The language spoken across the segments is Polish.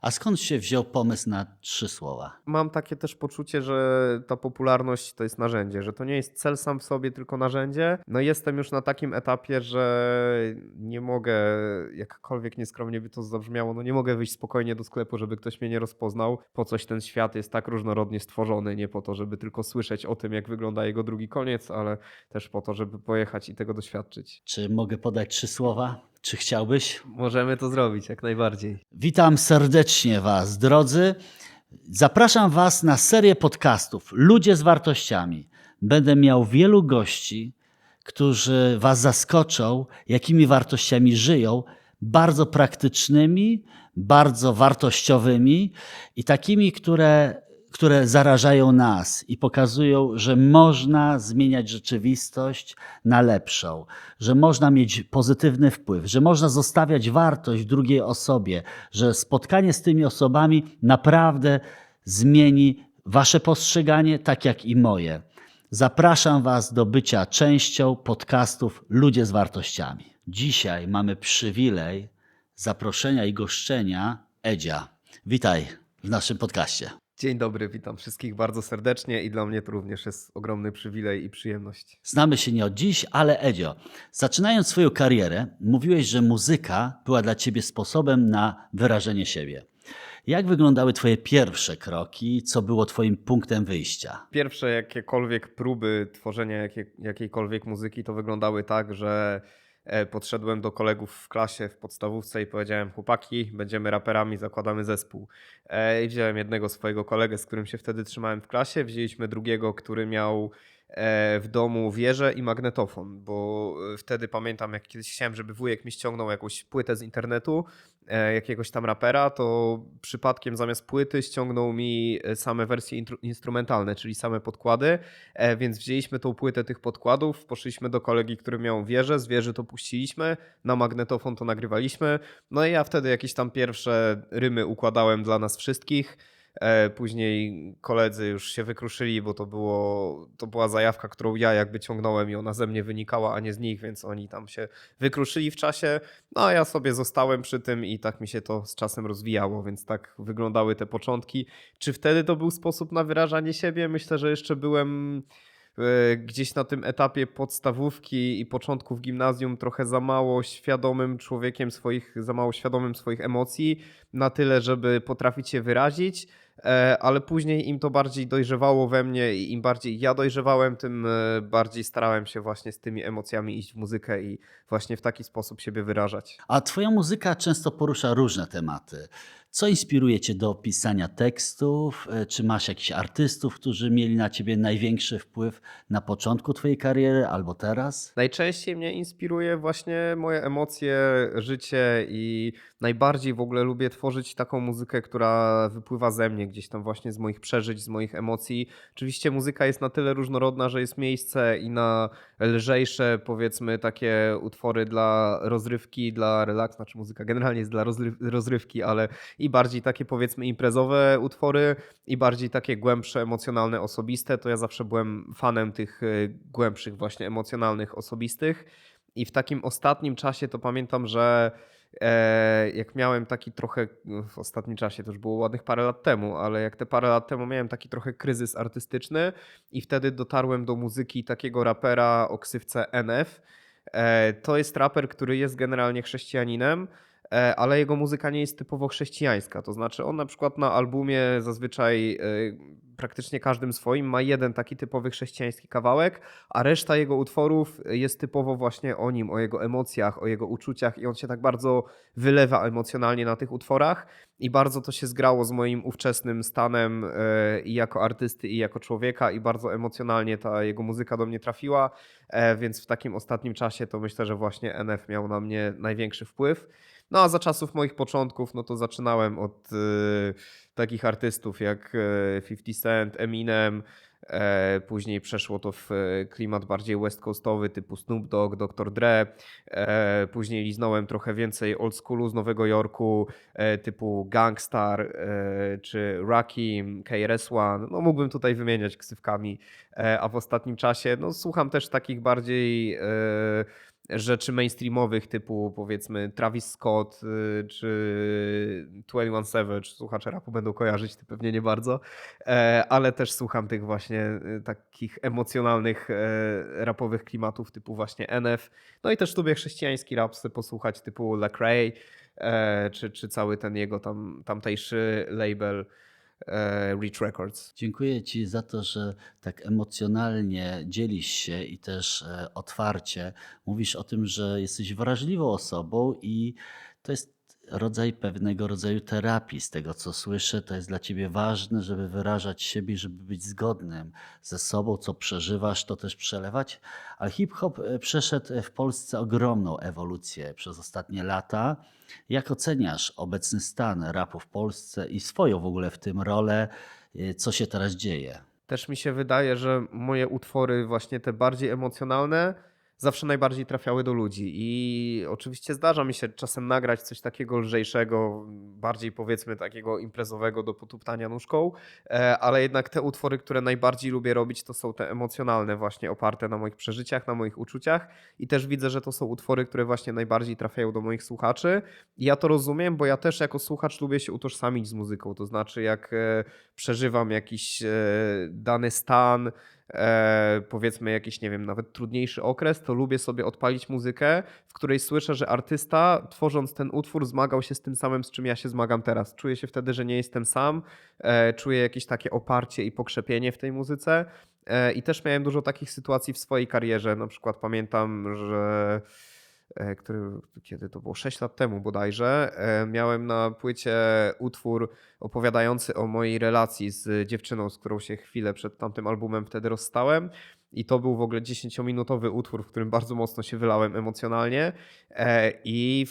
A skąd się wziął pomysł na trzy słowa? Mam takie też poczucie, że ta popularność to jest narzędzie, że to nie jest cel sam w sobie, tylko narzędzie. No jestem już na takim etapie, że nie mogę, jakkolwiek nieskromnie by to zabrzmiało, no nie mogę wyjść spokojnie do sklepu, żeby ktoś mnie nie rozpoznał. Po coś ten świat jest tak różnorodnie stworzony, nie po to, żeby tylko słyszeć o tym, jak wygląda jego drugi koniec, ale też po to, żeby pojechać i tego doświadczyć. Czy mogę podać trzy słowa? Czy chciałbyś? Możemy to zrobić, jak najbardziej. Witam serdecznie Was, drodzy. Zapraszam Was na serię podcastów Ludzie z wartościami. Będę miał wielu gości, którzy Was zaskoczą, jakimi wartościami żyją, bardzo praktycznymi, bardzo wartościowymi i takimi, które, które zarażają nas i pokazują, że można zmieniać rzeczywistość na lepszą, że można mieć pozytywny wpływ, że można zostawiać wartość drugiej osobie, że spotkanie z tymi osobami naprawdę zmieni Wasze postrzeganie, tak jak i moje. Zapraszam Was do bycia częścią podcastów Ludzie z Wartościami. Dzisiaj mamy przywilej zaproszenia i goszczenia Edzia. Witaj w naszym podcaście. Dzień dobry, witam wszystkich bardzo serdecznie i dla mnie to również jest ogromny przywilej i przyjemność. Znamy się nie od dziś, ale Edzio, zaczynając swoją karierę, mówiłeś, że muzyka była dla ciebie sposobem na wyrażenie siebie. Jak wyglądały twoje pierwsze kroki? Co było twoim punktem wyjścia? Pierwsze jakiekolwiek próby tworzenia jakie, jakiejkolwiek muzyki to wyglądały tak, że podszedłem do kolegów w klasie w podstawówce i powiedziałem: Chłopaki, będziemy raperami, zakładamy zespół. E, I wziąłem jednego swojego kolegę, z którym się wtedy trzymałem w klasie, wzięliśmy drugiego, który miał e, w domu wieżę i magnetofon, bo e, wtedy pamiętam, jak kiedyś chciałem, żeby wujek mi ściągnął jakąś płytę z internetu, e, jakiegoś tam rapera, to przypadkiem zamiast płyty ściągnął mi e, same wersje instrumentalne, czyli same podkłady, e, więc wzięliśmy tą płytę tych podkładów, poszliśmy do kolegi, który miał wieżę, z wieży to puściliśmy, na magnetofon to nagrywaliśmy, no i ja wtedy jakieś tam pierwsze rymy układałem dla nas wszystkich. E, Później koledzy już się wykruszyli, bo to, było, to była zajawka, którą ja jakby ciągnąłem i ona ze mnie wynikała, a nie z nich, więc oni tam się wykruszyli w czasie. No a ja sobie zostałem przy tym i tak mi się to z czasem rozwijało, więc tak wyglądały te początki. Czy wtedy to był sposób na wyrażanie siebie? Myślę, że jeszcze byłem gdzieś na tym etapie podstawówki i początków gimnazjum trochę za mało świadomym człowiekiem swoich, za mało świadomym swoich emocji, na tyle, żeby potrafić się wyrazić, e, ale później im to bardziej dojrzewało we mnie i im bardziej ja dojrzewałem, tym e, bardziej starałem się właśnie z tymi emocjami iść w muzykę i właśnie w taki sposób siebie wyrażać. A twoja muzyka często porusza różne tematy. Co inspiruje cię do pisania tekstów? E, Czy masz jakichś artystów, którzy mieli na ciebie największy wpływ na początku twojej kariery albo teraz? Najczęściej mnie inspiruje właśnie moje emocje, życie i najbardziej w ogóle lubię tworzyć taką muzykę, która wypływa ze mnie, gdzieś tam właśnie z moich przeżyć, z moich emocji. Oczywiście muzyka jest na tyle różnorodna, że jest miejsce i na lżejsze, powiedzmy, takie utwory dla rozrywki, dla relaksu, znaczy muzyka generalnie jest dla rozryw- rozrywki, ale i bardziej takie powiedzmy imprezowe utwory i bardziej takie głębsze, emocjonalne, osobiste, to ja zawsze byłem fanem tych e, głębszych właśnie emocjonalnych, osobistych i w takim ostatnim czasie to pamiętam, że jak miałem taki trochę, no, w ostatnim czasie, to już było ładnych parę lat temu, ale jak te parę lat temu miałem taki trochę kryzys artystyczny i wtedy dotarłem do muzyki takiego rapera o ksywce NF. E, To jest raper, który jest generalnie chrześcijaninem, e, ale jego muzyka nie jest typowo chrześcijańska. To znaczy, on na przykład na albumie zazwyczaj e, praktycznie każdym swoim ma jeden taki typowy chrześcijański kawałek, a reszta jego utworów jest typowo właśnie o nim, o jego emocjach, o jego uczuciach i on się tak bardzo wylewa emocjonalnie na tych utworach i bardzo to się zgrało z moim ówczesnym stanem e, i jako artysty, i jako człowieka i bardzo emocjonalnie ta jego muzyka do mnie trafiła, e, więc w takim ostatnim czasie to myślę, że właśnie NF miał na mnie największy wpływ. No a za czasów moich początków, no to zaczynałem od e, takich artystów jak e, 50 Cent, Eminem, e, później przeszło to w e, klimat bardziej west coastowy typu Snoop Dogg, Dr. Dre, e, później liznąłem trochę więcej old schoolu z Nowego Jorku e, typu Gangstar czy Rakim, KRS-One, no mógłbym tutaj wymieniać ksywkami, a w ostatnim czasie no słucham też takich bardziej rzeczy mainstreamowych typu powiedzmy Travis Scott y, czy 21 Savage. Słuchacze rapu będą kojarzyć, ty pewnie nie bardzo, E, ale też słucham tych właśnie y, takich emocjonalnych e, rapowych klimatów typu właśnie NF. No i też lubię chrześcijański rap posłuchać typu Lecrae e, czy, czy cały ten jego tam, tamtejszy label Reach Records. Dziękuję Ci za to, że tak emocjonalnie dzielisz się i też e, otwarcie mówisz o tym, że jesteś wrażliwą osobą i to jest rodzaj pewnego rodzaju terapii. Z tego co słyszę, to jest dla Ciebie ważne, żeby wyrażać siebie, żeby być zgodnym ze sobą, co przeżywasz, to też przelewać. Ale hip-hop e, przeszedł w Polsce ogromną ewolucję przez ostatnie lata. Jak oceniasz obecny stan rapu w Polsce i swoją w ogóle w tym rolę? Y, co się teraz dzieje. Też mi się wydaje, że moje utwory, właśnie te bardziej emocjonalne, zawsze najbardziej trafiały do ludzi. I oczywiście zdarza mi się czasem nagrać coś takiego lżejszego, bardziej powiedzmy takiego imprezowego do potuptania nóżką, e, ale jednak te utwory, które najbardziej lubię robić, to są te emocjonalne, właśnie oparte na moich przeżyciach, na moich uczuciach. I też widzę, że to są utwory, które właśnie najbardziej trafiają do moich słuchaczy. I ja to rozumiem, bo ja też jako słuchacz lubię się utożsamić z muzyką. To znaczy, jak e, przeżywam jakiś e, dany stan, e, powiedzmy jakiś, nie wiem, nawet trudniejszy okres, to lubię sobie odpalić muzykę, w której słyszę, że artysta tworząc ten utwór zmagał się z tym samym, z czym ja się zmagam teraz. Czuję się wtedy, że nie jestem sam, e, czuję jakieś takie oparcie i pokrzepienie w tej muzyce. E, I też miałem dużo takich sytuacji w swojej karierze. Na przykład pamiętam, że który, kiedy to było 6 lat temu bodajże, e, miałem na płycie utwór opowiadający o mojej relacji z dziewczyną, z którą się chwilę przed tamtym albumem wtedy rozstałem. I to był w ogóle 10-minutowy utwór, w którym bardzo mocno się wylałem emocjonalnie. E, I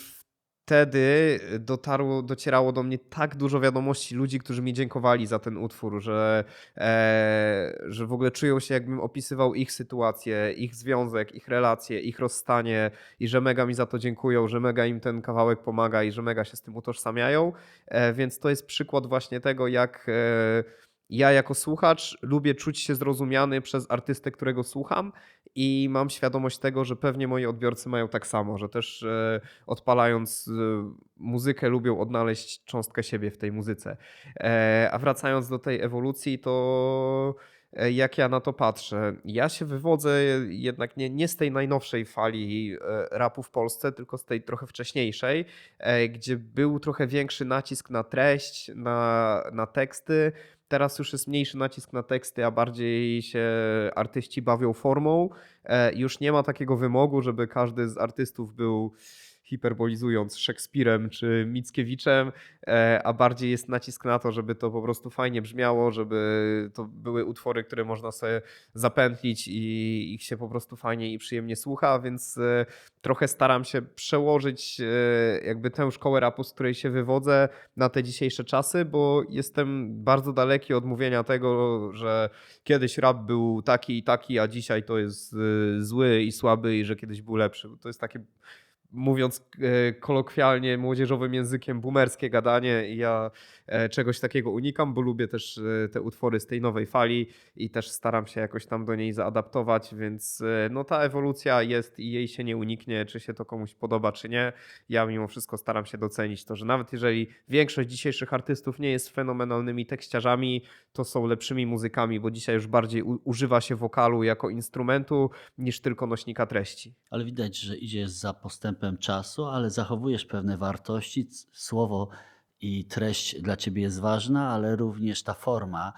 wtedy dotarło, docierało do mnie tak dużo wiadomości ludzi, którzy mi dziękowali za ten utwór, że, e, że w ogóle czują się, jakbym opisywał ich sytuację, ich związek, ich relacje, ich rozstanie i że mega mi za to dziękują, że mega im ten kawałek pomaga i że mega się z tym utożsamiają. E, więc to jest przykład właśnie tego, jak. E, ja jako słuchacz lubię czuć się zrozumiany przez artystę, którego słucham i mam świadomość tego, że pewnie moi odbiorcy mają tak samo, że też e, odpalając e, muzykę lubią odnaleźć cząstkę siebie w tej muzyce. E, a wracając do tej ewolucji, to jak ja na to patrzę? Ja się wywodzę jednak nie, nie z tej najnowszej fali rapu w Polsce, tylko z tej trochę wcześniejszej, gdzie był trochę większy nacisk na treść, na, na teksty. Teraz już jest mniejszy nacisk na teksty, a bardziej się artyści bawią formą. E, Już nie ma takiego wymogu, żeby każdy z artystów był hiperbolizując Szekspirem czy Mickiewiczem, e, a bardziej jest nacisk na to, żeby to po prostu fajnie brzmiało, żeby to były utwory, które można sobie zapętlić i ich się po prostu fajnie i przyjemnie słucha, więc e, trochę staram się przełożyć e, jakby tę szkołę rapu, z której się wywodzę na te dzisiejsze czasy, bo jestem bardzo daleki od mówienia tego, że kiedyś rap był taki i taki, a dzisiaj to jest zły i słaby i że kiedyś był lepszy. To jest takie mówiąc e, kolokwialnie, młodzieżowym językiem, boomerskie gadanie i ja e, czegoś takiego unikam, bo lubię też e, te utwory z tej nowej fali i też staram się jakoś tam do niej zaadaptować, więc no ta ewolucja jest i jej się nie uniknie, czy się to komuś podoba, czy nie. Ja mimo wszystko staram się docenić to, że nawet jeżeli większość dzisiejszych artystów nie jest fenomenalnymi tekściarzami, to są lepszymi muzykami, bo dzisiaj już bardziej używa się wokalu jako instrumentu niż tylko nośnika treści. Ale widać, że idziesz za postępem czasu, ale zachowujesz pewne wartości. Słowo i treść dla ciebie jest ważna, ale również ta forma.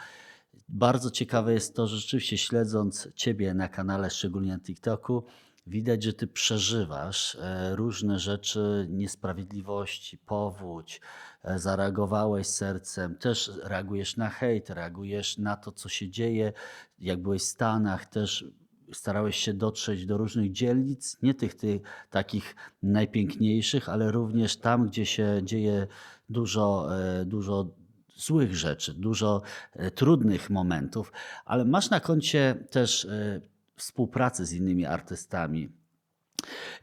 Bardzo ciekawe jest to, że rzeczywiście śledząc ciebie na kanale, szczególnie na TikToku, widać, że ty przeżywasz e, różne rzeczy, niesprawiedliwości, powódź, e, zareagowałeś sercem, też reagujesz na hejt, reagujesz na to, co się dzieje. Jak byłeś w Stanach, też starałeś się dotrzeć do różnych dzielnic, nie tych, tych takich najpiękniejszych, ale również tam, gdzie się dzieje dużo, e, dużo złych rzeczy, dużo e, trudnych momentów, ale masz na koncie też e, współpracę z innymi artystami.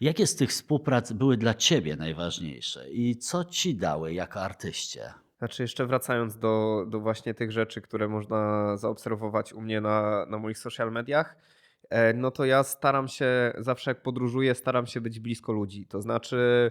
Jakie z tych współprac były dla ciebie najważniejsze i co ci dały jako artyście? Znaczy, jeszcze wracając do, do właśnie tych rzeczy, które można zaobserwować u mnie na, na moich social mediach, no to ja staram się, zawsze jak podróżuję, staram się być blisko ludzi. To znaczy,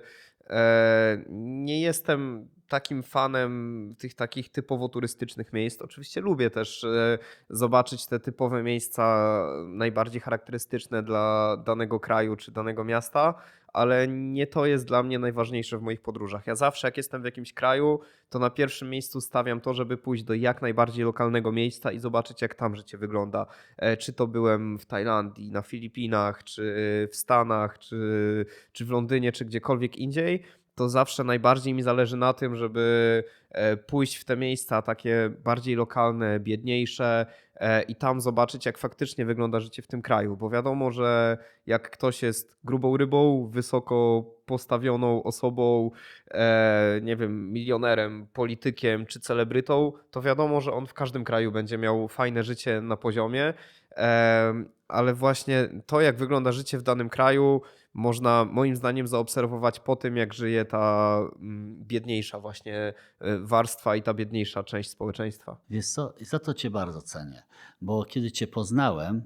e, nie jestem takim fanem tych takich typowo turystycznych miejsc. Oczywiście lubię też e, zobaczyć te typowe miejsca najbardziej charakterystyczne dla danego kraju czy danego miasta, ale nie to jest dla mnie najważniejsze w moich podróżach. Ja zawsze, jak jestem w jakimś kraju, to na pierwszym miejscu stawiam to, żeby pójść do jak najbardziej lokalnego miejsca i zobaczyć, jak tam życie wygląda. E, Czy to byłem w Tajlandii, na Filipinach, czy w Stanach, czy, czy w Londynie, czy gdziekolwiek indziej, to zawsze najbardziej mi zależy na tym, żeby e, pójść w te miejsca takie bardziej lokalne, biedniejsze e, i tam zobaczyć, jak faktycznie wygląda życie w tym kraju. Bo wiadomo, że jak ktoś jest grubą rybą, wysoko postawioną osobą, e, nie wiem, milionerem, politykiem czy celebrytą, to wiadomo, że on w każdym kraju będzie miał fajne życie na poziomie. Ale właśnie to, jak wygląda życie w danym kraju, można moim zdaniem zaobserwować po tym, jak żyje ta mm, biedniejsza właśnie e, warstwa i ta biedniejsza część społeczeństwa. Wiesz co, za to cię bardzo cenię, bo kiedy cię poznałem,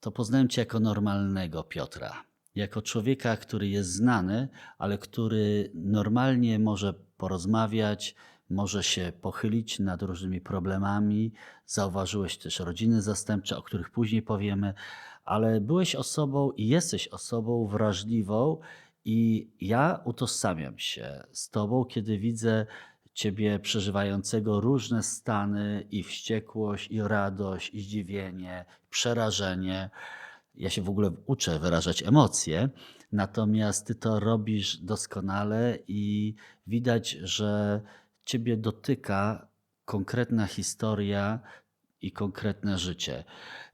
to poznałem cię jako normalnego Piotra. Jako człowieka, który jest znany, ale który normalnie może porozmawiać, może się pochylić nad różnymi problemami. Zauważyłeś też rodziny zastępcze, o których później powiemy, ale byłeś osobą i jesteś osobą wrażliwą, i ja utożsamiam się z tobą, kiedy widzę Ciebie przeżywającego różne stany i wściekłość, i radość, i zdziwienie, przerażenie. Ja się w ogóle uczę wyrażać emocje, natomiast Ty to robisz doskonale i widać, że Ciebie dotyka konkretna historia i konkretne życie.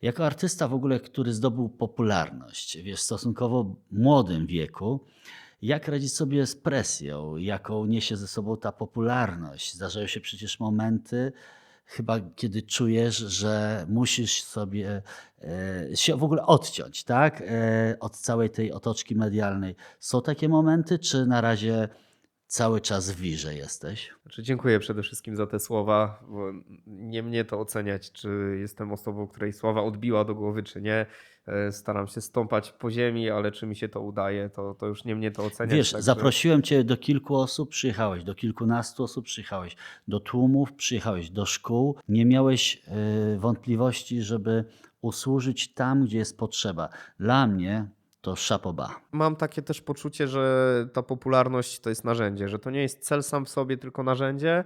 Jako artysta w ogóle, który zdobył popularność w stosunkowo młodym wieku, jak radzić sobie z presją, jaką niesie ze sobą ta popularność? Zdarzają się przecież momenty, chyba kiedy czujesz, że musisz sobie e, się w ogóle odciąć, tak? E, od całej tej otoczki medialnej. Są takie momenty, czy na razie cały czas w wirze jesteś? Znaczy, dziękuję przede wszystkim za te słowa, bo nie mnie to oceniać, czy jestem osobą, której sława odbiła do głowy, czy nie. E, Staram się stąpać po ziemi, ale czy mi się to udaje, to, to już nie mnie to oceniać. Wiesz, także- zaprosiłem cię do kilku osób, przyjechałeś, do kilkunastu osób przyjechałeś, do tłumów przyjechałeś, do szkół. Nie miałeś y, wątpliwości, żeby usłużyć tam, gdzie jest potrzeba. Dla mnie to szapoba. Mam takie też poczucie, że ta popularność to jest narzędzie, że to nie jest cel sam w sobie, tylko narzędzie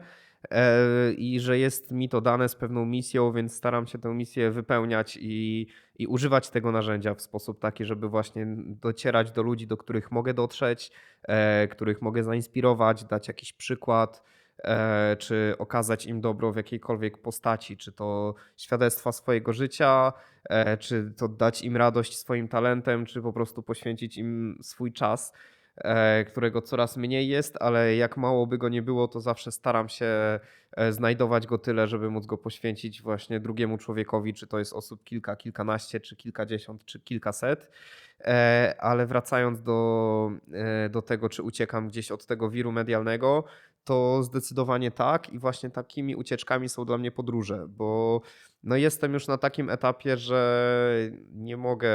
e, i że jest mi to dane z pewną misją, więc staram się tę misję wypełniać i, i używać tego narzędzia w sposób taki, żeby właśnie docierać do ludzi, do których mogę dotrzeć, e, których mogę zainspirować, dać jakiś przykład. E, Czy okazać im dobro w jakiejkolwiek postaci, czy to świadectwa swojego życia, e, czy to dać im radość swoim talentem, czy po prostu poświęcić im swój czas, e, którego coraz mniej jest, ale jak mało by go nie było, to zawsze staram się znajdować go tyle, żeby móc go poświęcić właśnie drugiemu człowiekowi, czy to jest osób kilka, kilkanaście, czy kilkadziesiąt, czy kilkaset. Ale wracając do, do tego, czy uciekam gdzieś od tego wiru medialnego, to zdecydowanie tak i właśnie takimi ucieczkami są dla mnie podróże, bo no jestem już na takim etapie, że nie mogę,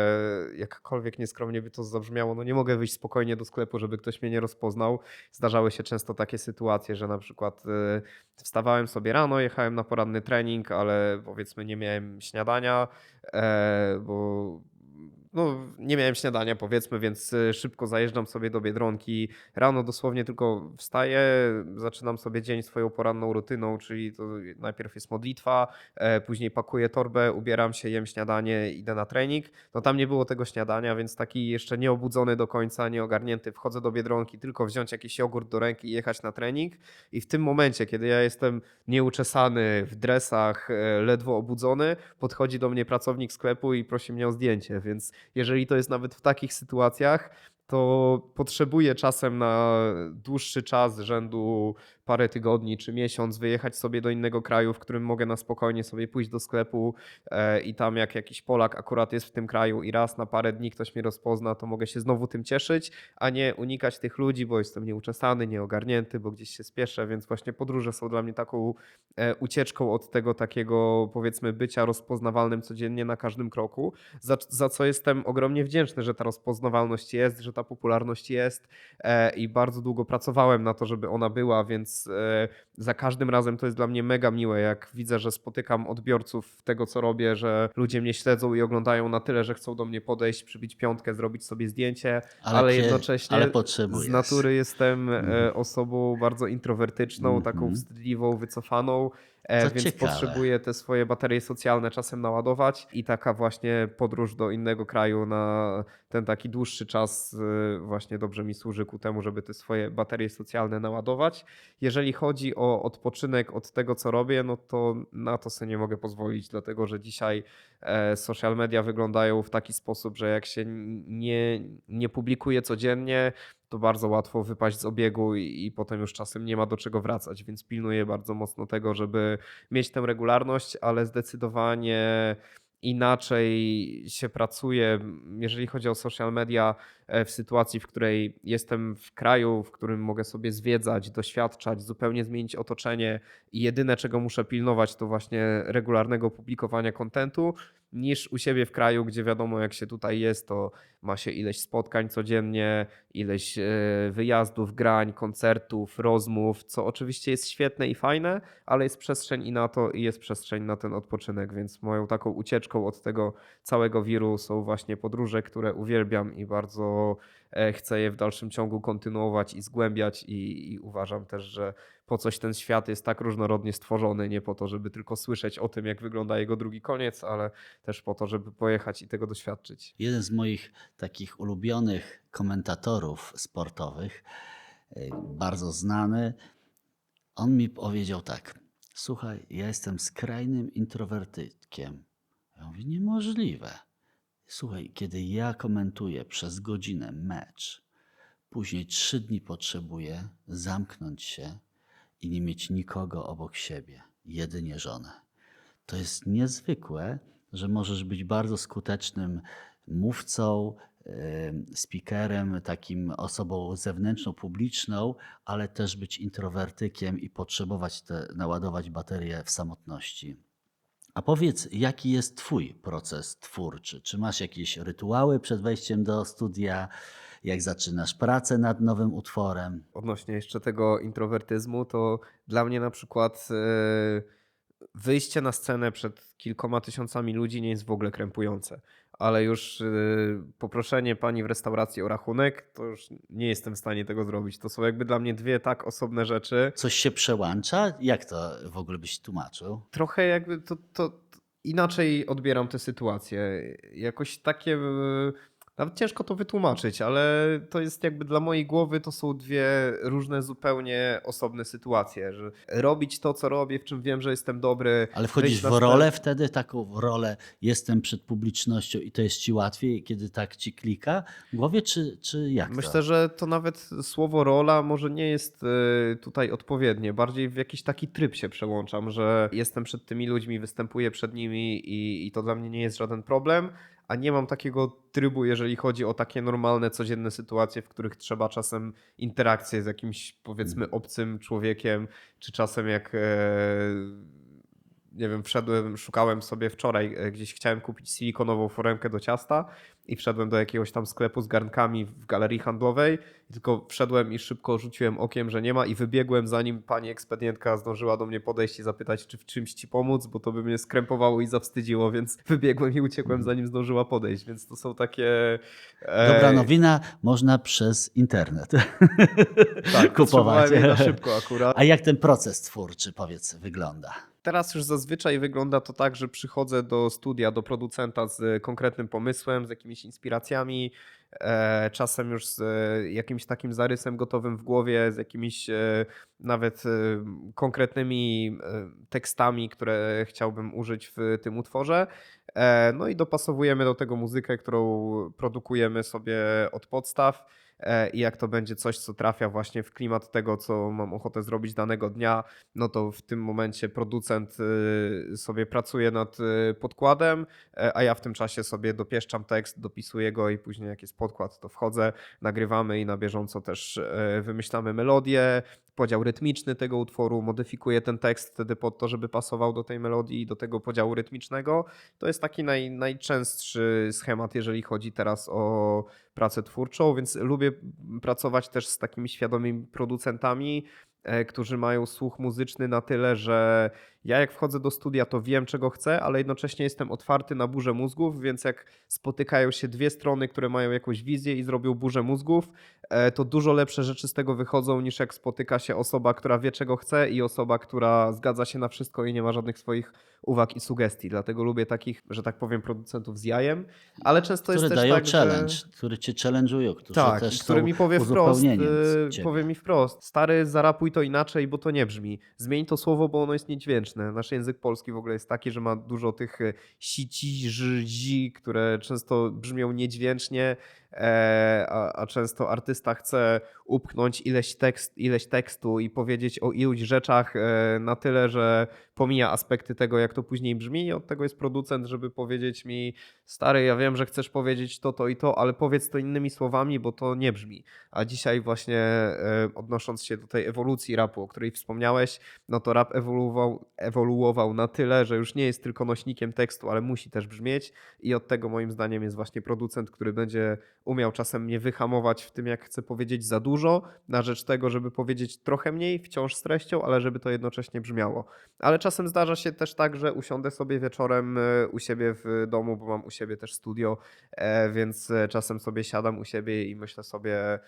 jakkolwiek nieskromnie by to zabrzmiało, no nie mogę wyjść spokojnie do sklepu, żeby ktoś mnie nie rozpoznał. Zdarzały się często takie sytuacje, że na przykład e, wstawałem sobie rano, jechałem na poranny trening, ale powiedzmy nie miałem śniadania, e, bo no, nie miałem śniadania, powiedzmy, więc y, szybko zajeżdżam sobie do biedronki. Rano dosłownie tylko wstaję, zaczynam sobie dzień swoją poranną rutyną, czyli to najpierw jest modlitwa, e, później pakuję torbę, ubieram się, jem śniadanie, idę na trening. No tam nie było tego śniadania, więc taki jeszcze nieobudzony do końca, nieogarnięty, wchodzę do biedronki, tylko wziąć jakiś jogurt do ręki i jechać na trening. I w tym momencie, kiedy ja jestem nieuczesany, w dresach, e, ledwo obudzony, podchodzi do mnie pracownik sklepu i prosi mnie o zdjęcie, więc jeżeli to jest nawet w takich sytuacjach, to potrzebuję czasem na dłuższy czas rzędu parę tygodni czy miesiąc wyjechać sobie do innego kraju, w którym mogę na spokojnie sobie pójść do sklepu e, i tam jak jakiś Polak akurat jest w tym kraju i raz na parę dni ktoś mnie rozpozna, to mogę się znowu tym cieszyć, a nie unikać tych ludzi, bo jestem nieuczesany, nieogarnięty, bo gdzieś się spieszę, więc właśnie podróże są dla mnie taką e, ucieczką od tego takiego powiedzmy bycia rozpoznawalnym codziennie na każdym kroku, za, za co jestem ogromnie wdzięczny, że ta rozpoznawalność jest, że ta popularność jest e, i bardzo długo pracowałem na to, żeby ona była, więc e, za każdym razem to jest dla mnie mega miłe, jak widzę, że spotykam odbiorców tego, co robię, że ludzie mnie śledzą i oglądają na tyle, że chcą do mnie podejść, przybić piątkę, zrobić sobie zdjęcie, ale, kie- jednocześnie ale z natury jestem Mhm. osobą bardzo introwertyczną, taką Mhm. wstydliwą, wycofaną, e, To więc ciekawe. potrzebuję te swoje baterie socjalne czasem naładować i taka właśnie podróż do innego kraju na ten taki dłuższy czas e, właśnie dobrze mi służy ku temu, żeby te swoje baterie socjalne naładować. Jeżeli chodzi o odpoczynek od tego, co robię, no to na to sobie nie mogę pozwolić, dlatego że dzisiaj e, social media wyglądają w taki sposób, że jak się nie, nie publikuje codziennie, to bardzo łatwo wypaść z obiegu i, i potem już czasem nie ma do czego wracać, więc pilnuję bardzo mocno tego, żeby mieć tę regularność, ale zdecydowanie inaczej się pracuje, jeżeli chodzi o social media, w sytuacji, w której jestem w kraju, w którym mogę sobie zwiedzać, doświadczać, zupełnie zmienić otoczenie i jedyne, czego muszę pilnować, to właśnie regularnego publikowania kontentu, niż u siebie w kraju, gdzie wiadomo, jak się tutaj jest, to ma się ileś spotkań codziennie, ileś e, wyjazdów, grań, koncertów, rozmów, co oczywiście jest świetne i fajne, ale jest przestrzeń i na to, i jest przestrzeń na ten odpoczynek, więc moją taką ucieczką od tego całego wiru są właśnie podróże, które uwielbiam i bardzo e, chcę je w dalszym ciągu kontynuować i zgłębiać i, i uważam też, że po coś ten świat jest tak różnorodnie stworzony, nie po to, żeby tylko słyszeć o tym, jak wygląda jego drugi koniec, ale też po to, żeby pojechać i tego doświadczyć. Jeden z moich takich ulubionych komentatorów sportowych, e, bardzo znany, on mi powiedział tak: Słuchaj, ja jestem skrajnym introwertykiem. Ja mówię, niemożliwe. Słuchaj, kiedy ja komentuję przez godzinę mecz, później trzy dni potrzebuję zamknąć się i nie mieć nikogo obok siebie, jedynie żonę. To jest niezwykłe, że możesz być bardzo skutecznym mówcą, em, speakerem, takim osobą zewnętrzną, publiczną, ale też być introwertykiem i potrzebować te, naładować baterię w samotności. A powiedz, jaki jest Twój proces twórczy? Czy masz jakieś rytuały przed wejściem do studia? Jak zaczynasz pracę nad nowym utworem? Odnośnie jeszcze tego introwertyzmu, to dla mnie na przykład e, wyjście na scenę przed kilkoma tysiącami ludzi nie jest w ogóle krępujące. Ale już e, poproszenie pani w restauracji o rachunek, to już nie jestem w stanie tego zrobić. To są jakby dla mnie dwie tak osobne rzeczy. Coś się przełącza? Jak to w ogóle byś tłumaczył? trochę jakby to, to to inaczej odbieram tę sytuację. Jakoś takie. Nawet ciężko to wytłumaczyć, ale to jest jakby dla mojej głowy to są dwie różne, zupełnie osobne sytuacje. Że robić to, co robię, w czym wiem, że jestem dobry. Ale wchodzisz w rolę wtedy, taką rolę jestem przed publicznością i to jest ci łatwiej, kiedy tak ci klika w głowie, czy, czy jak to? Myślę, że to nawet słowo rola może nie jest e, tutaj odpowiednie. Bardziej w jakiś taki tryb się przełączam, że jestem przed tymi ludźmi, występuję przed nimi i, i to dla mnie nie jest żaden problem. A nie mam takiego trybu, jeżeli chodzi o takie normalne, codzienne sytuacje, w których trzeba czasem interakcję z jakimś powiedzmy obcym człowiekiem, czy czasem jak e, nie wiem, wszedłem, szukałem sobie wczoraj, e, gdzieś chciałem kupić silikonową foremkę do ciasta i wszedłem do jakiegoś tam sklepu z garnkami w galerii handlowej. Tylko wszedłem i szybko rzuciłem okiem, że nie ma i wybiegłem zanim pani ekspedientka zdążyła do mnie podejść i zapytać, czy w czymś ci pomóc, bo to by mnie skrępowało i zawstydziło, więc wybiegłem i uciekłem zanim zdążyła podejść, więc to są takie... e, Dobra nowina, można przez internet tak, kupować. na szybko akurat. A jak ten proces twórczy, powiedz, wygląda? Teraz już zazwyczaj wygląda to tak, że przychodzę do studia, do producenta z konkretnym pomysłem, z jakimiś inspiracjami, e, czasem już z e, jakimś takim zarysem gotowym w głowie, z jakimiś e, nawet konkretnymi tekstami, które chciałbym użyć w tym utworze. No i dopasowujemy do tego muzykę, którą produkujemy sobie od podstaw. E, i jak to będzie coś, co trafia właśnie w klimat tego, co mam ochotę zrobić danego dnia, no to w tym momencie producent y, sobie pracuje nad y, podkładem, e, a ja w tym czasie sobie dopieszczam tekst, dopisuję go i później jak jest podkład, to wchodzę, nagrywamy i na bieżąco też e, wymyślamy melodię, podział rytmiczny tego utworu, modyfikuję ten tekst wtedy pod to, żeby pasował do tej melodii i do tego podziału rytmicznego. To jest taki naj, najczęstszy schemat, jeżeli chodzi teraz o pracę twórczą, więc lubię pracować też z takimi świadomymi producentami, e, którzy mają słuch muzyczny na tyle, że ja jak wchodzę do studia, to wiem czego chcę, ale jednocześnie jestem otwarty na burzę mózgów, więc jak spotykają się dwie strony, które mają jakąś wizję i zrobią burzę mózgów, e, to dużo lepsze rzeczy z tego wychodzą niż jak spotyka się osoba, która wie czego chce i osoba, która zgadza się na wszystko i nie ma żadnych swoich uwag i sugestii. Dlatego lubię takich, że tak powiem, producentów z jajem, ale często Które jest też dają tak, challenge, że... które cię challenge'ują, którzy Tak, też który mi powie wprost, ciebie. powie mi wprost, stary, zarapuj to inaczej, bo to nie brzmi. Zmień to słowo, bo ono jest niedźwięczne. Nasz język polski w ogóle jest taki, że ma dużo tych e, sici, żzi, które często brzmią niedźwięcznie, a, a często artysta chce upchnąć ileś, tekst, ileś tekstu i powiedzieć o iluś rzeczach e, na tyle, że pomija aspekty tego, jak to później brzmi i od tego jest producent, żeby powiedzieć mi, stary, ja wiem, że chcesz powiedzieć to, to i to, ale powiedz to innymi słowami, bo to nie brzmi. A dzisiaj właśnie e, odnosząc się do tej ewolucji rapu, o której wspomniałeś, no to rap ewoluował, ewoluował na tyle, że już nie jest tylko nośnikiem tekstu, ale musi też brzmieć i od tego moim zdaniem jest właśnie producent, który będzie umiał czasem mnie wyhamować w tym, jak chcę powiedzieć za dużo, na rzecz tego, żeby powiedzieć trochę mniej, wciąż z treścią, ale żeby to jednocześnie brzmiało. Ale czasem zdarza się też tak, że usiądę sobie wieczorem e, u siebie w domu, bo mam u siebie też studio, e, więc e, czasem sobie siadam u siebie i myślę sobie,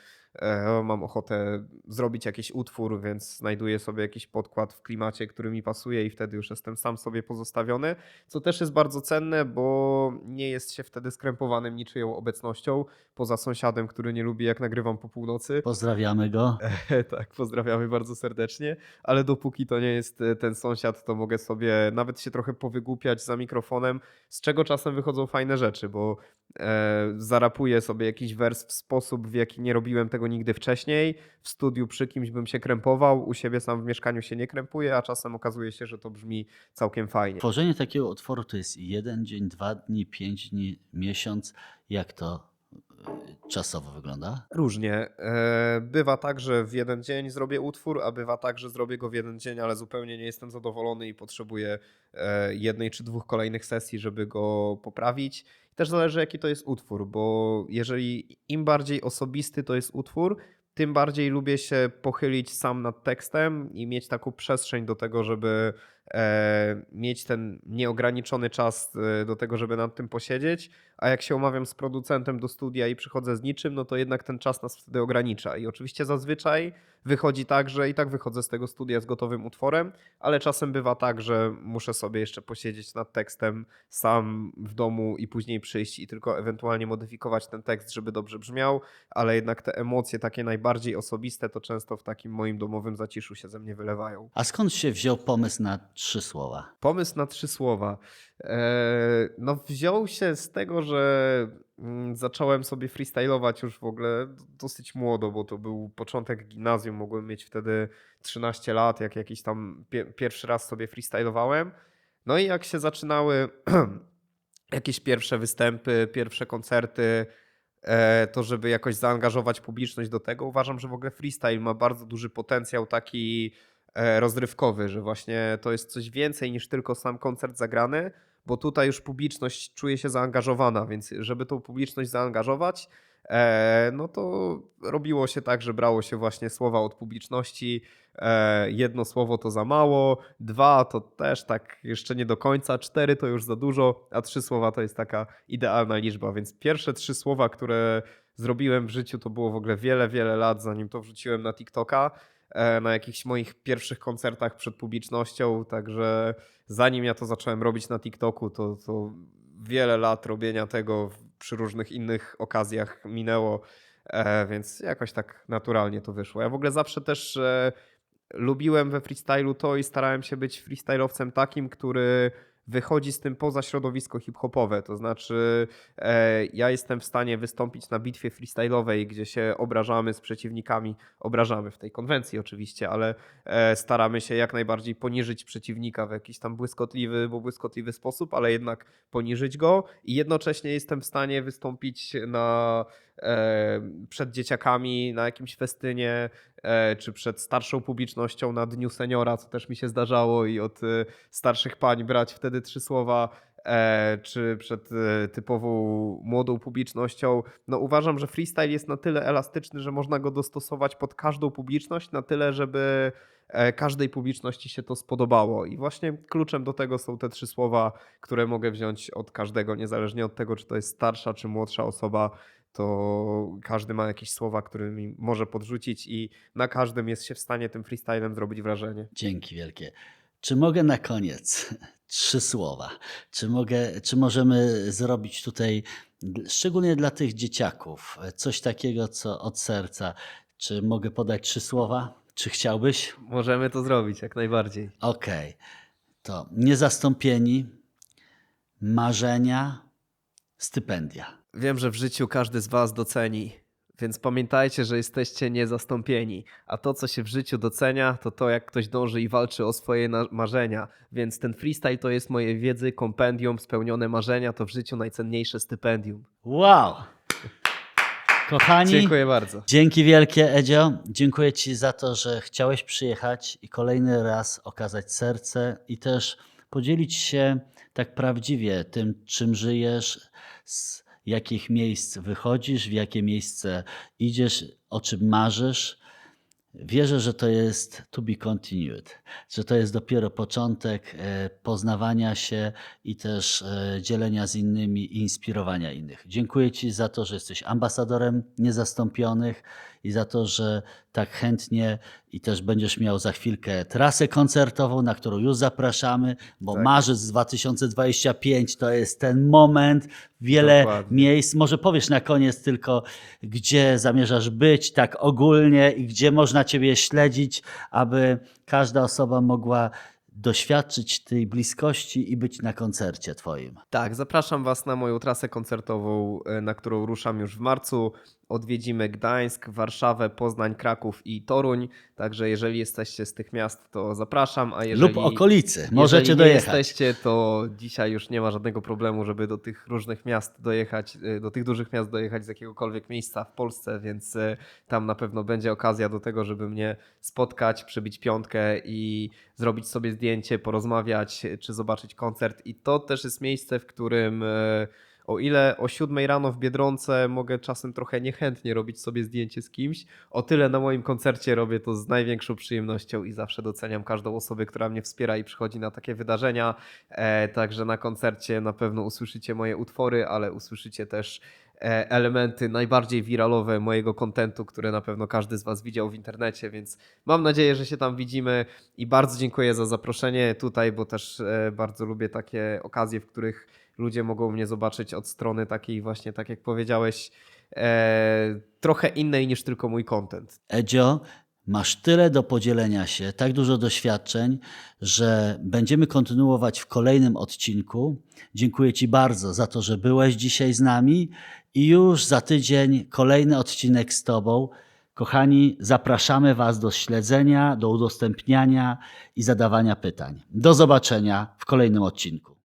mam ochotę zrobić jakiś utwór, więc znajduję sobie jakiś podkład w klimacie, który mi pasuje i wtedy już jestem sam sobie pozostawiony, co też jest bardzo cenne, bo nie jest się wtedy skrępowanym niczyją obecnością, poza sąsiadem, który nie lubi jak nagrywam po północy. Pozdrawiamy go. tak, pozdrawiamy bardzo serdecznie, ale dopóki to nie jest e, ten sąsiad, to mogę sobie nawet się trochę powygłupiać za mikrofonem, z czego czasem wychodzą fajne rzeczy, bo e, zarapuję sobie jakiś wers w sposób, w jaki nie robiłem tego nigdy wcześniej. W studiu przy kimś bym się krępował, u siebie sam w mieszkaniu się nie krępuję, a czasem okazuje się, że to brzmi całkiem fajnie. Tworzenie takiego utworu to jest jeden dzień, dwa dni, pięć dni, miesiąc. Jak to czasowo wygląda? Różnie. E, Bywa tak, że w jeden dzień zrobię utwór, a bywa tak, że zrobię go w jeden dzień, ale zupełnie nie jestem zadowolony i potrzebuję e, jednej czy dwóch kolejnych sesji, żeby go poprawić. Też zależy, jaki to jest utwór, bo jeżeli im bardziej osobisty to jest utwór, tym bardziej lubię się pochylić sam nad tekstem i mieć taką przestrzeń do tego, żeby e, mieć ten nieograniczony czas do tego, żeby nad tym posiedzieć. A jak się umawiam z producentem do studia i przychodzę z niczym, no to jednak ten czas nas wtedy ogranicza. I oczywiście zazwyczaj wychodzi tak, że i tak wychodzę z tego studia z gotowym utworem, ale czasem bywa tak, że muszę sobie jeszcze posiedzieć nad tekstem sam w domu i później przyjść i tylko ewentualnie modyfikować ten tekst, żeby dobrze brzmiał, ale jednak te emocje takie najbardziej osobiste to często w takim moim domowym zaciszu się ze mnie wylewają. A skąd się wziął pomysł na trzy słowa? Pomysł na trzy słowa. Eee, no, wziął się z tego, że mm, zacząłem sobie freestylować już w ogóle dosyć młodo, bo to był początek gimnazjum. Mogłem mieć wtedy 13 lat, jak jakiś tam pie- pierwszy raz sobie freestylowałem. No i jak się zaczynały jakieś pierwsze występy, pierwsze koncerty, e, to żeby jakoś zaangażować publiczność do tego, uważam, że w ogóle freestyle ma bardzo duży potencjał taki e, rozrywkowy, że właśnie to jest coś więcej niż tylko sam koncert zagrany, bo tutaj już publiczność czuje się zaangażowana, więc żeby tą publiczność zaangażować, e, no to robiło się tak, że brało się właśnie słowa od publiczności. E, jedno słowo to za mało, dwa to też tak jeszcze nie do końca, cztery to już za dużo, a trzy słowa to jest taka idealna liczba. Więc pierwsze trzy słowa, które zrobiłem w życiu, to było w ogóle wiele, wiele lat, zanim to wrzuciłem na TikToka na jakichś moich pierwszych koncertach przed publicznością, także zanim ja to zacząłem robić na TikToku, to, to wiele lat robienia tego przy różnych innych okazjach minęło, e, więc jakoś tak naturalnie to wyszło. Ja w ogóle zawsze też e, lubiłem we freestylu to i starałem się być freestylowcem takim, który wychodzi z tym poza środowisko hip-hopowe. To znaczy, e, ja jestem w stanie wystąpić na bitwie freestyle'owej, gdzie się obrażamy z przeciwnikami. Obrażamy w tej konwencji oczywiście, ale e, staramy się jak najbardziej poniżyć przeciwnika w jakiś tam błyskotliwy, bo błyskotliwy sposób, ale jednak poniżyć go i jednocześnie jestem w stanie wystąpić na, przed dzieciakami na jakimś festynie, e, czy przed starszą publicznością na Dniu Seniora, co też mi się zdarzało i od e, starszych pań brać wtedy trzy słowa, e, czy przed typową młodą publicznością. No uważam, że freestyle jest na tyle elastyczny, że można go dostosować pod każdą publiczność, na tyle, żeby każdej publiczności się to spodobało. I właśnie kluczem do tego są te trzy słowa, które mogę wziąć od każdego, niezależnie od tego, czy to jest starsza, czy młodsza osoba to każdy ma jakieś słowa, którymi może podrzucić i na każdym jest się w stanie tym freestylem zrobić wrażenie. Dzięki wielkie. Czy mogę na koniec trzy słowa? Czy, mogę, czy możemy zrobić tutaj, szczególnie dla tych dzieciaków, coś takiego, co od serca? Czy mogę podać trzy słowa? Czy chciałbyś? Możemy to zrobić jak najbardziej. Okej. To niezastąpieni, marzenia, stypendia. Wiem, że w życiu każdy z Was doceni, więc pamiętajcie, że jesteście niezastąpieni. A to, co się w życiu docenia, to to, jak ktoś dąży i walczy o swoje marzenia. Więc ten freestyle to jest moje wiedzy, kompendium, spełnione marzenia, to w życiu najcenniejsze stypendium. Wow! Kochani, Dziękuję bardzo. Dzięki wielkie, Edzio. Dziękuję Ci za to, że chciałeś przyjechać i kolejny raz okazać serce i też podzielić się tak prawdziwie tym, czym żyjesz, z jakich miejsc wychodzisz, w jakie miejsce idziesz, o czym marzysz. Wierzę, że to jest to be continued, że to jest dopiero początek e, poznawania się i też e, dzielenia z innymi i inspirowania innych. Dziękuję Ci za to, że jesteś ambasadorem niezastąpionych i za to, że tak chętnie i też będziesz miał za chwilkę trasę koncertową, na którą już zapraszamy, bo Tak. marzec 2025 to jest ten moment, wiele Dokładnie. miejsc. Może powiesz na koniec tylko, gdzie zamierzasz być, tak ogólnie i gdzie można Ciebie śledzić, aby każda osoba mogła doświadczyć tej bliskości i być na koncercie Twoim. Tak, zapraszam Was na moją trasę koncertową, e, na którą ruszam już w marcu. Odwiedzimy Gdańsk, Warszawę, Poznań, Kraków i Toruń. Także jeżeli jesteście z tych miast, to zapraszam. A jeżeli, Lub okolicy. Możecie jeżeli dojechać. nie jesteście, to dzisiaj już nie ma żadnego problemu, żeby do tych różnych miast dojechać, e, do tych dużych miast dojechać z jakiegokolwiek miejsca w Polsce, więc e, tam na pewno będzie okazja do tego, żeby mnie spotkać, przybić piątkę i zrobić sobie zdjęcie, porozmawiać, e, czy zobaczyć koncert. I to też jest miejsce, w którym o ile o 7 rano w Biedronce mogę czasem trochę niechętnie robić sobie zdjęcie z kimś, o tyle na moim koncercie robię to z największą przyjemnością i zawsze doceniam każdą osobę, która mnie wspiera i przychodzi na takie wydarzenia. E, także na koncercie na pewno usłyszycie moje utwory, ale usłyszycie też e, elementy najbardziej wiralowe mojego kontentu, które na pewno każdy z Was widział w internecie, więc mam nadzieję, że się tam widzimy i bardzo dziękuję za zaproszenie tutaj, bo też e, bardzo lubię takie okazje, w których ludzie mogą mnie zobaczyć od strony takiej właśnie, tak jak powiedziałeś, e, trochę innej niż tylko mój content. Edzio, masz tyle do podzielenia się, tak dużo doświadczeń, że będziemy kontynuować w kolejnym odcinku. Dziękuję Ci bardzo za to, że byłeś dzisiaj z nami i już za tydzień kolejny odcinek z Tobą. Kochani, zapraszamy Was do śledzenia, do udostępniania i zadawania pytań. Do zobaczenia w kolejnym odcinku.